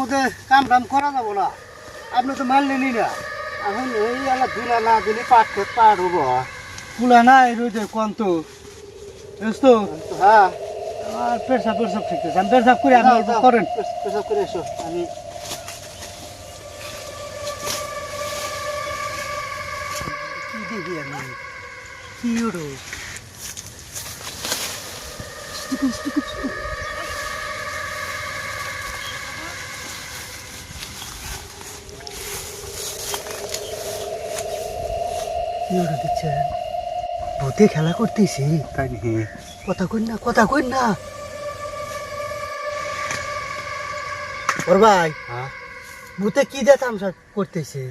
মধ্যে কাম টাম করা যাব না। আপনি তো মানলেনই না। এখন এই আলা ধুলা না দিলে পাট খেত পাট হব। কুলা না এই রোদে কোন তো? বুঝতো হ্যাঁ। আর পেশাব পেশাব ঠিক আছে। আমি পেশাব করে আপনি করেন। পেশাব করে এসো। আমি কি দেখি আমি? কি ওড়ো? কি ওড়ো দিচ্ছেন ভূতে খেলা করতেছি। তাই নাকি? কথা কই না কথা কই না। ওর ভাই হ্যাঁ? ভূতে কি দিয়ে তামসা করতেছে?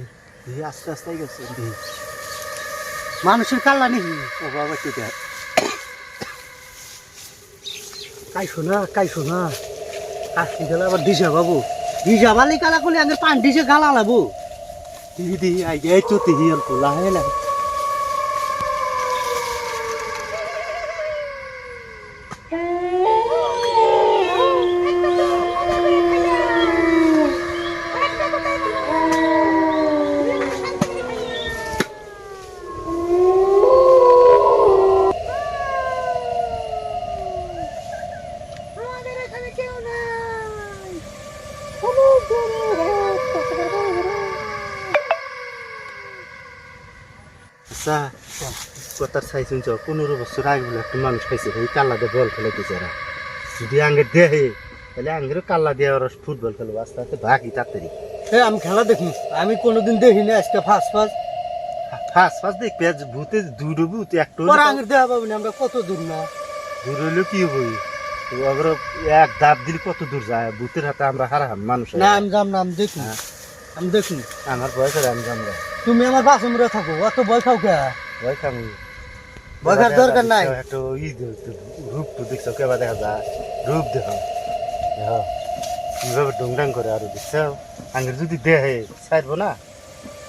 আস্তে আস্তে গেছে। মানুষের কাল্লা নাকি? ও বাবা কি দেখ। কাইছো না কাইছো না কাশি গেলে আবার দিশা বাবু দিশা বালি কালা করলে আগে পান দিশে গালা লাবো টিভি দি আই গে তো তিহি লাহে লাহে আচ্ছা কথার চাই শুনছ পনেরো বছর আগে বলে একটা মানুষ খাইছে এই কাল্লা দিয়ে বল খেলে দিছে যদি আঙ্গে দেহে তাহলে আঙ্গেরও কাল্লা দিয়ে ওরা ফুটবল খেলব আস্তে আস্তে ভাগি তাড়াতাড়ি। এ আমি খেলা দেখি আমি কোনোদিন দেখিনি আজকে ফার্স্ট ফার্স্ট ফাঁস ফাঁস দেখবে আজ ভূতে দুটো ভূত একটা আঙের দেওয়া পাবো না আমরা কত দূর না। দূর হইলেও কি হব? আবার এক দাব দিলে কত দূর যায়? ভূতের হাতে আমরা হারাহাম মানুষ না আমি যাম না আমি দেখি হ্যাঁ। আমি দেখি আমার বয়সের আমি জানব তুমি আমার পাশে মরে থাকো অত ভয় খাও কে? ভয় খামি ভয় খাওয়ার দরকার নাই। একটা ই রূপ তো দেখছ কেবা দেখা যায় রূপ দেখো। দেখো কীভাবে ডংডাং করে আরও দেখছ। আঙ্গের যদি দেহে ছাড়বো না।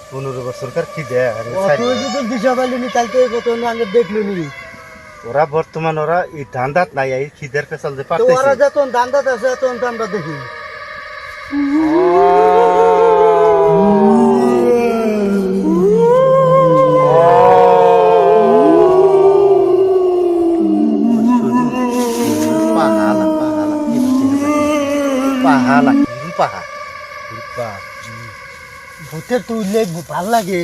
পনেরো বছরকার কি দেয় আঙ্গের যদি দিশা পাইলিনি তাহলে তো কত আগে দেখল নি? ওরা বর্তমান ওরা এই ধান্দাত নাই এই খিদের পেছাল যে পারতেছে ওরা যখন দান্দাত আছে তখন তো আমরা দেখি পাহালা রূপা রূপা ভূতের তো উল্লেখ ভালো লাগে।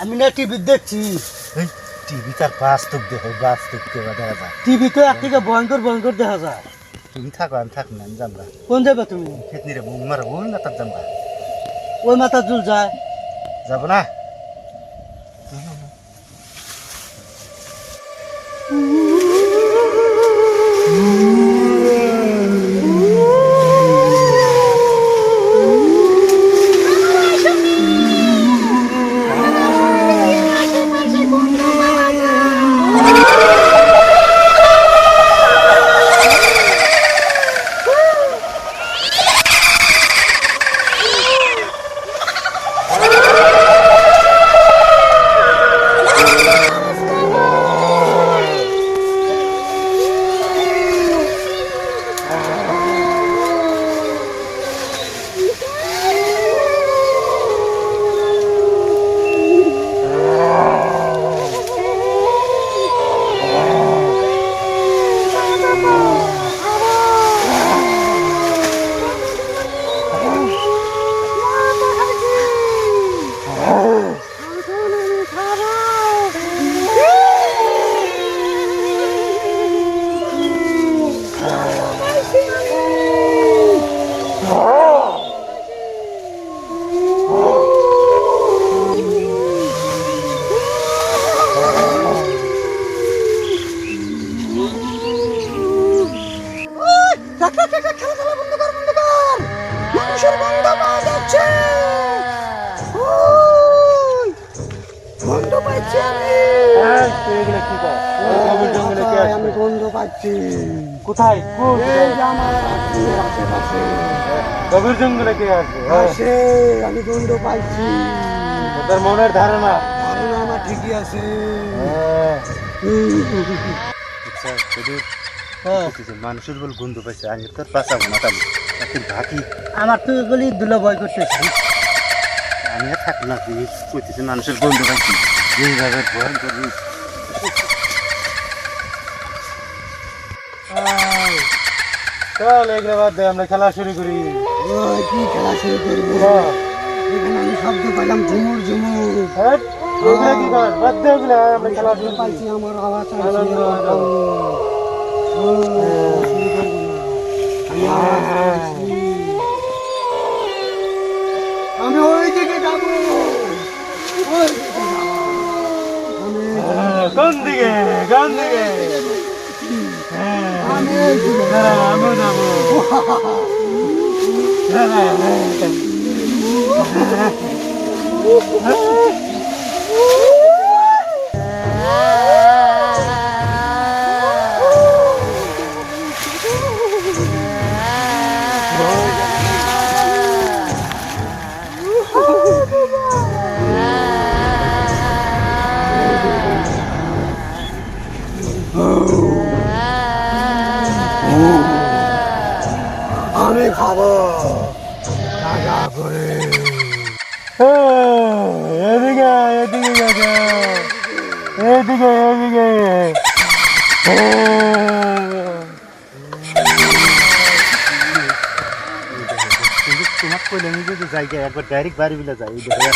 আমি না টিভি দেখছি। টিভি তার বাস্তব দেখো বাস্তব কেবা দেখা যায়। টিভি তো এক থেকে ভয়ঙ্কর ভয়ঙ্কর দেখা যায়। তুমি থাকো আমি থাক না আমি জানবা কোন যাবে তুমি? খেতনি রে বুম মারা ওই না তার জানবা ওই মাথা জুল যায়। যাব না? পাচ্ছি কোথায়? গভীর জঙ্গলে কে আছে? আসে আমি গন্ধ পাচ্ছি তোর মনের ধারণা? ধারণা আমার ঠিকই আছে। আচ্ছা শুধু হ্যাঁ। মানুষের বল গন্ধ পাইছে আমি তোর পাশাবো না তাহলে ভাতি আমার তো এগুলি দুলো ভয় করতেছি। আমি আর থাকব না তুই কইতেছি মানুষের বন্ধু পাইছি। এইভাবে ভয়ঙ্কর রূপ। চল এগুলো বাদ দে আমরা খেলা শুরু করি। ওই কি খেলা শুরু করব? এখানে আমি শব্দ পেলাম ঝুমুর ঝুমুর। হ্যাট, এগুলো কি কর বাদ দে ওগুলো আমরা খেলা শুরু পাইছি আমার আওয়াজ আনন্দ আমার হলো। ও, শুরু করব না। আমি আওয়াজ পাইছি। আমি ওই দিকে যাব ওই দিকে যাব আমি হ্যাঁ, কোন দিকে কোন দিকে হ্যাঁ, আমি এই দিকে দাঁড়া, আমিও যাব দাঁড়া, আমি খাব। রাজা করে। এদিকে এদিকে এদিকে এদিকে তোমার কইলে আমি যদি জায়গা একবার ডাইরেক্ট বাড়ি বিলে যাই এই দেখে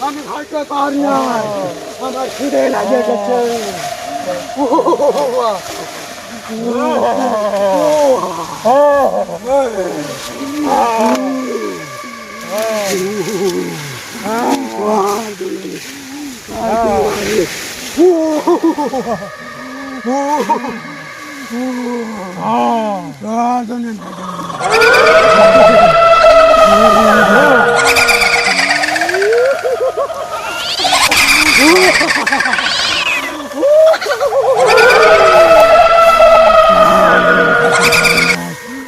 아니 갈까 말이야. 아마 그대 나겠지. 우와. 우와. 우와. 아, 아, 저는 아,